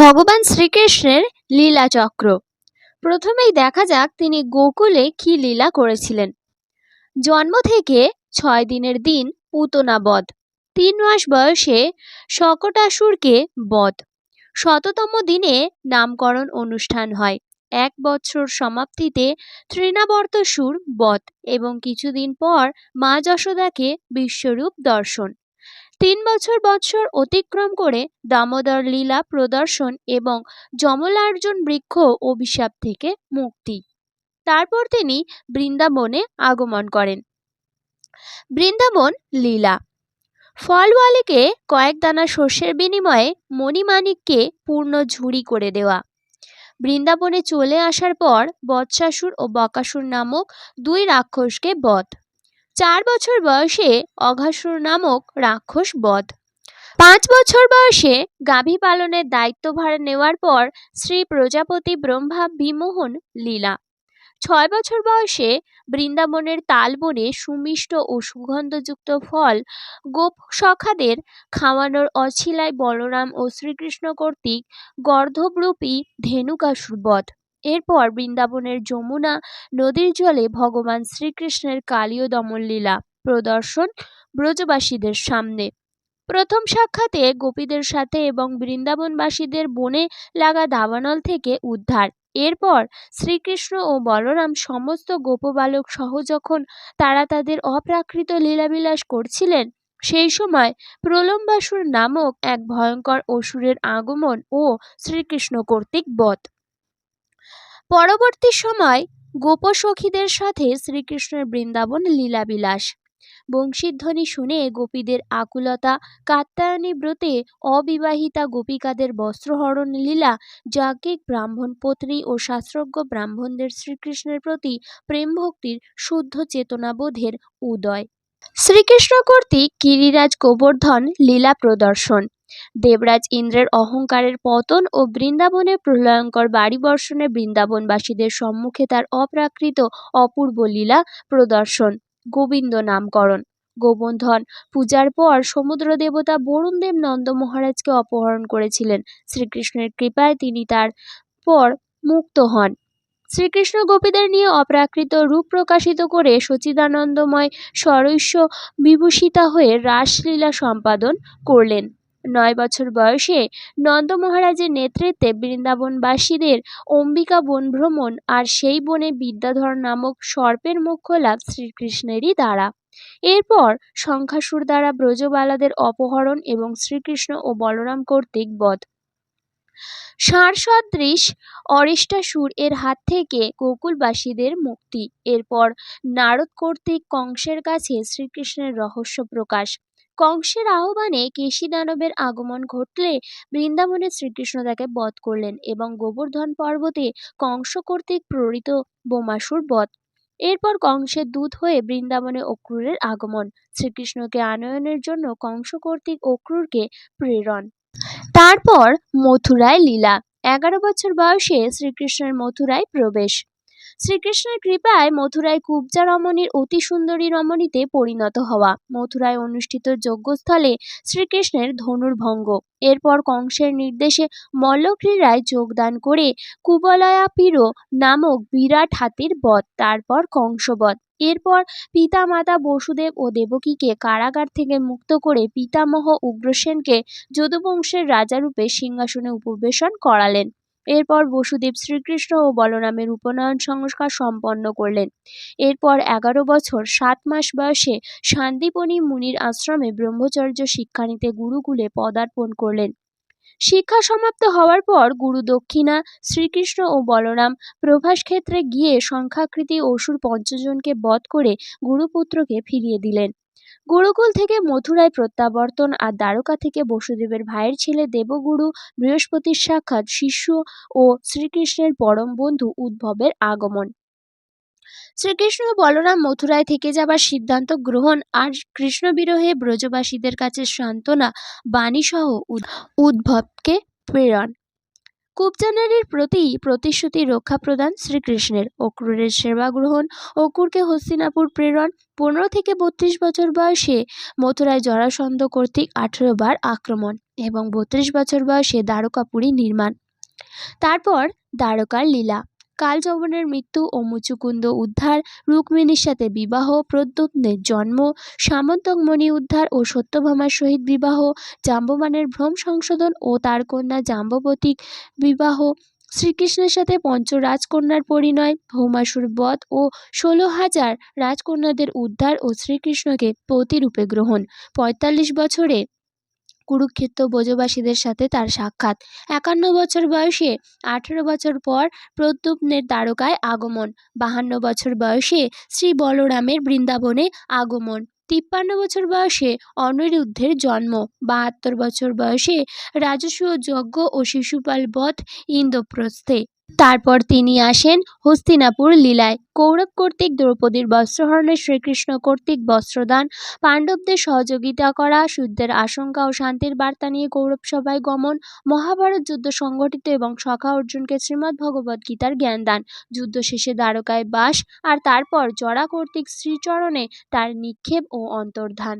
ভগবান শ্রীকৃষ্ণের লীলাচক্র প্রথমেই দেখা যাক তিনি গোকুলে কী লীলা করেছিলেন। জন্ম থেকে ছয় দিনের দিন পুতনা বধ। তিন মাস বয়সে শকটাসুরকে বধ। শততম দিনে নামকরণ অনুষ্ঠান হয়। এক বৎসর সমাপ্তিতে তৃণাবর্তসুর বধ এবং কিছুদিন পর মা যশোদাকে বিশ্বরূপ দর্শন। তিন বছর বৎসর অতিক্রম করে দামোদর লীলা প্রদর্শন এবং যমলার্জুন বৃক্ষ অভিশাপ থেকে মুক্তি। তারপর তিনি বৃন্দাবনে আগমন করেন। বৃন্দাবন লীলা। ফলওয়ালিকে কয়েক দানা শস্যের বিনিময়ে মণিমাণিককে পূর্ণ ঝুড়ি করে দেওয়া। বৃন্দাবনে চলে আসার পর বৎসাসুর ও বকাসুর নামক দুই রাক্ষসকে বধ। চার বছর বয়সে অঘাসুর নামক রাক্ষস বধ। পাঁচ বছর বয়সে গাভী পালনের দায়িত্বভার নেওয়ার পর শ্রী প্রজাপতি ব্রহ্মা বিমোহন লীলা। ছয় বছর বয়সে বৃন্দাবনের তালবনে সুমিষ্ট ও সুগন্ধযুক্ত ফল গোপ সখাদের খাওয়ানোর অছিলায় বলরাম ও শ্রীকৃষ্ণ কর্তৃক গর্ধবরূপী ধেনুকাসুর বধ। এরপর বৃন্দাবনের যমুনা নদীর জলে ভগবান শ্রীকৃষ্ণের কালীয় দমন লীলা প্রদর্শন ব্রজবাসীদের সামনে। প্রথম সাক্ষাতে গোপীদের সাথে এবং বৃন্দাবনবাসীদের বনে লাগা দাবানল থেকে উদ্ধার। এরপর শ্রীকৃষ্ণ ও বলরাম সমস্ত গোপবালক সহ যখন তারা তাদের অপ্রাকৃত লীলাবিলাস করছিলেন, সেই সময় প্রলম্বাসুর নামক এক ভয়ঙ্কর অসুরের আগমন ও শ্রীকৃষ্ণ কর্তৃক বধ। পরবর্তী সময় গোপসখীদের সাথে শ্রীকৃষ্ণের বৃন্দাবন লীলাবিলাস। বংশীধ্বনি শুনে গোপীদের আকুলতা, কাত্যায়নী ব্রতে অবিবাহিতা গোপিকাদের বস্ত্রহরণ লীলা, যাজ্ঞিক ব্রাহ্মণ পত্নী ও শাস্ত্রজ্ঞ ব্রাহ্মণদের শ্রীকৃষ্ণের প্রতি প্রেম ভক্তির শুদ্ধ চেতনাবোধের উদয়। শ্রীকৃষ্ণ কর্তৃক গিরিরাজ গোবর্ধন লীলা প্রদর্শন। দেবরাজ ইন্দ্রের অহংকারের পতন ও বৃন্দাবনের প্রলয়ঙ্কর বাড়ি বর্ষণে বৃন্দাবনবাসীদের সম্মুখে তার অপ্রাকৃত অপূর্ব লীলা প্রদর্শন। গোবিন্দ নামকরণ। গোবর্ধন পূজার পর সমুদ্র দেবতা বরুণদেব নন্দ মহারাজকে অপহরণ করেছিলেন। শ্রীকৃষ্ণের কৃপায় তিনি তার পর মুক্ত হন। শ্রীকৃষ্ণ গোপীদের নিয়ে অপ্রাকৃত রূপ প্রকাশিত করে সচিদানন্দময় সরৈস্য বিভূষিতা হয়ে রাসলীলা সম্পাদন করলেন। নয় বছর বয়সে নন্দ মহারাজের নেতৃত্বে বৃন্দাবনবাসীদের অম্বিকা বন ভ্রমণ আর সেই বনে বিদ্যাধর নামক সর্পের মুখ্য লাভ শ্রীকৃষ্ণেরই দ্বারা। এরপর শঙ্খাসুর দ্বারা ব্রজবালাদের অপহরণ এবং শ্রীকৃষ্ণ ও বলরাম কর্তৃক বধ। ষাঁড়সদৃশ অরিষ্টাসুর এর হাত থেকে গোকুলবাসীদের মুক্তি। এরপর নারদ কর্তৃক কংসের কাছে শ্রীকৃষ্ণের রহস্য প্রকাশ। কংসের আহ্বানে কেশী দানবের আগমন ঘটলে বৃন্দাবনে শ্রীকৃষ্ণ তাকে বধ করলেন এবং গোবর্ধন পর্বতে কংস কর্তৃক প্রেরিত বোমাসুর বধ। এরপর কংসের দূত হয়ে বৃন্দাবনে অক্রুরের আগমন। শ্রীকৃষ্ণকে আনয়নের জন্য কংস কর্তৃক অক্রূরকে প্রেরণ। তারপর মথুরায় লীলা। এগারো বছর বয়সে শ্রীকৃষ্ণের মথুরায় প্রবেশ। শ্রীকৃষ্ণের কৃপায় মথুরায় কুব্জা রমণীর অতি সুন্দরী রমণীতে পরিণত হওয়া। মথুরায় অনুষ্ঠিত যজ্ঞস্থলে শ্রীকৃষ্ণের ধনুর্ভঙ্গ। এরপর কংসের নির্দেশে মল্লক্রীড়ায় যোগদান করে কুবলয়াপিরো নামক বিরাট হাতির বধ, তারপর কংসবধ। এরপর পিতামাতা বসুদেব ও দেবকীকে কারাগার থেকে মুক্ত করে পিতামহ উগ্রসেনকে যদুবংশের রাজারূপে সিংহাসনে উপবেশন করালেন। এরপর বসুদেব শ্রীকৃষ্ণ ও বলরামের উপনয়ন সংস্কার সম্পন্ন করলেন। এরপর এগারো বছর, সাত মাস বয়সে শান্তিপণি মুনির আশ্রমে ব্রহ্মচর্য শিক্ষা নিতে গুরুকুলে পদার্পণ করলেন। শিক্ষা সমাপ্ত হওয়ার পর গুরু দক্ষিণা, শ্রীকৃষ্ণ ও বলরাম প্রভাস ক্ষেত্রে গিয়ে সংখ্যাকৃতি অসুর পঞ্চজনকে বধ করে গুরুপুত্রকে ফিরিয়ে দিলেন। গুরুকুল থেকে মথুরায় প্রত্যাবর্তন আর দ্বারকা থেকে বসুদেবের ভাইয়ের ছেলে দেবগুরু বৃহস্পতির সাক্ষাৎ শিষ্য ও শ্রীকৃষ্ণের পরম বন্ধু উদ্ভবের আগমন। শ্রীকৃষ্ণ বলরাম মথুরায় থেকে যাবার সিদ্ধান্ত গ্রহণ আর কৃষ্ণ বিরহে ব্রজবাসীদের কাছে সান্ত্বনা, বাণীসহ উদ্ভবকে প্রেরণ। কুবজানারির প্রতি প্রতিশ্রুতি রক্ষা প্রদান শ্রীকৃষ্ণের। অক্রুরের সেবা গ্রহণ অকুরকে হস্তিনাপুর প্রেরণ, পনেরো থেকে বত্রিশ বছর বয়সে মথুরায় জরাসন্ধ কর্তৃক আঠেরো বার আক্রমণ এবং বত্রিশ বছর বয়সে দ্বারকাপুরী নির্মাণ। তারপর দ্বারকার লীলা। কাল যৌবনের মৃত্যু ও মুচুকুন্দ উদ্ধার, রুক্মিণীর সাথে বিবাহ, প্রদ্যুম্নের জন্ম, সামন্তকমণি উদ্ধার ও সত্যভামার সহিত বিবাহ, জাম্ববানের ভ্রম সংশোধন ও তার কন্যা জাম্ববতীর বিবাহ, শ্রীকৃষ্ণের সাথে পঞ্চ রাজকন্যার পরিণয়, ভৌমাসুর বধ ও ষোলো হাজার রাজকন্যাদের উদ্ধার ও শ্রীকৃষ্ণকে পতিরূপে গ্রহণ। পঁয়তাল্লিশ বছরে কুরুক্ষেত্র ব্রজবাসীদের সাথে তার সাক্ষাৎ। একান্ন বছর বয়সে, আঠেরো বছর পর প্রদ্যুপ্নের দ্বারকায় আগমন, বাহান্ন বছর বয়সে শ্রী বলরামের বৃন্দাবনে আগমন, তিপ্পান্ন বছর বয়সে অনিরুদ্ধের জন্ম, বাহাত্তর বছর বয়সে রাজস্ব যজ্ঞ ও শিশুপাল বধ ইন্দ্রপ্রস্থে। তারপর তিনি আসেন হস্তিনাপুর লীলায়। কৌরব কর্তৃক দ্রৌপদীর বস্ত্রহরণে শ্রীকৃষ্ণ কর্তৃক বস্ত্রদান, পাণ্ডবদের সহযোগিতা করা শুদ্ধের আশঙ্কা ও শান্তির বার্তা নিয়ে কৌরব সভায় গমন, মহাভারত যুদ্ধ সংগঠিত এবং সখা অর্জুনকে শ্রীমদ্ ভগবদ্ গীতার জ্ঞান দান। যুদ্ধ শেষে দ্বারকায় বাস আর তারপর জরা কর্তৃক শ্রীচরণে তার নিক্ষেপ ও অন্তর্ধান।